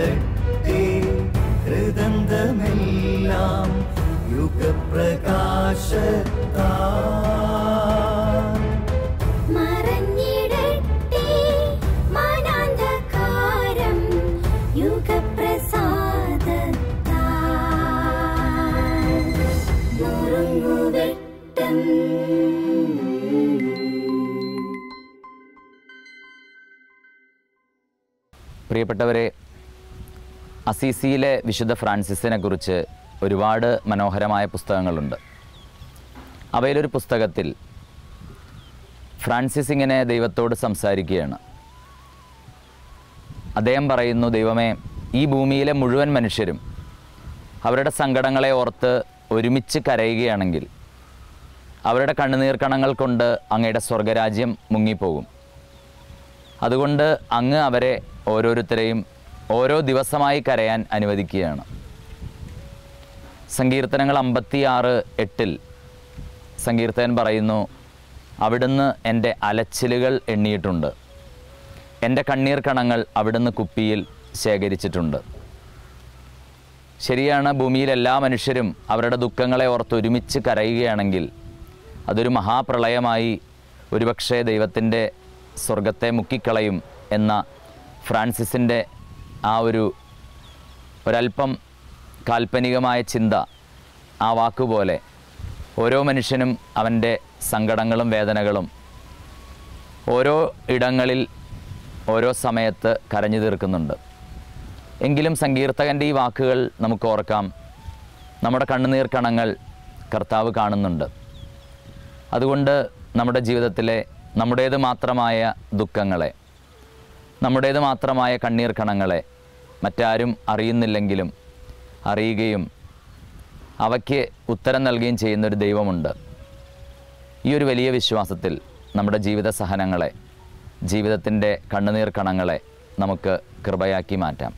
ഇറങ്ങിടട്ടെ ഹൃദന്തമെല്ലാം യുഗപ്രകാശത്താ പ്രിയപ്പെട്ടവരെ അസീസിയിലെ വിശുദ്ധ ഫ്രാൻസിസിനെ കുറിച്ച് ഒരുപാട് മനോഹരമായ പുസ്തകങ്ങളുണ്ട്. അവയിലൊരു പുസ്തകത്തിൽ ഫ്രാൻസിസ് ഇങ്ങനെ ദൈവത്തോട് സംസാരിക്കുകയാണ്. അദ്ദേഹം പറയുന്നു ദൈവമേ ഈ ഭൂമിയിലെ മുഴുവൻ മനുഷ്യരും അവരുടെ സങ്കടങ്ങളെ ഓർത്ത് ഒരുമിച്ച് കരയുകയാണെങ്കിൽ അവരുടെ കണ്ണുനീർ കണങ്ങൾ കൊണ്ട് അങ്ങയുടെ സ്വർഗരാജ്യം മുങ്ങിപ്പോകും. അതുകൊണ്ട് അങ്ങ് അവരെ ഓരോരുത്തരെയും ഓരോ ദിവസമായി കരയാൻ അനുവദിക്കുകയാണ്. സങ്കീർത്തനങ്ങൾ അമ്പത്തിയാറ് എട്ടിൽ സങ്കീർത്തകൻ പറയുന്നു അവിടുന്ന് എന്റെ അലച്ചിലുകൾ എണ്ണിയിട്ടുണ്ട്. എന്റെ കണ്ണീർ കണങ്ങൾ അവിടുന്ന് കുപ്പിയിൽ ശേഖരിച്ചിട്ടുണ്ട്. ശരിയാണ് ഭൂമിയിൽ എല്ലാ മനുഷ്യരും അവരുടെ ദുഃഖങ്ങളെ ഓർത്ത് ഒരുമിച്ച് കരയുകയാണെങ്കിൽ അതൊരു മഹാപ്രളയമായി ഒരുപക്ഷെ ദൈവത്തിന്റെ സ്വർഗത്തെ മുക്കിക്കളയും എന്ന ഫ്രാൻസിസിന്റെ ആ ഒരു ഒരല്പം കാൽപ്പനികമായ ചിന്ത ആ വാക്കുപോലെ ഓരോ മനുഷ്യനും അവന്റെ സങ്കടങ്ങളും വേദനകളും ഓരോ ഇടങ്ങളിൽ ഓരോ സമയത്ത് കരഞ്ഞു തീർക്കുന്നുണ്ട്. എങ്കിലും സങ്കീർത്തകന്റെ ഈ വാക്കുകൾ നമുക്ക് ഓർക്കാം. നമ്മുടെ കണ്ണുനീർ കണങ്ങൾ കർത്താവ് കാണുന്നുണ്ട്. അതുകൊണ്ട് നമ്മുടെ ജീവിതത്തിലെ നമ്മുടേത് മാത്രമായ ദുഃഖങ്ങളെ നമ്മുടേത് മാത്രമായ കണ്ണീർ കണങ്ങളെ മറ്റാരും അറിയുന്നില്ലെങ്കിലും അറിയുകയും അവയ്ക്ക് ഉത്തരം നൽകുകയും ചെയ്യുന്നൊരു ദൈവമുണ്ട്. ഈ ഒരു വലിയ വിശ്വാസത്തിൽ നമ്മുടെ ജീവിത സഹനങ്ങളെ ജീവിതത്തിന്റെ കണ്ണുനീർ കണങ്ങളെ നമുക്ക് കൃപയാക്കി മാറ്റാം.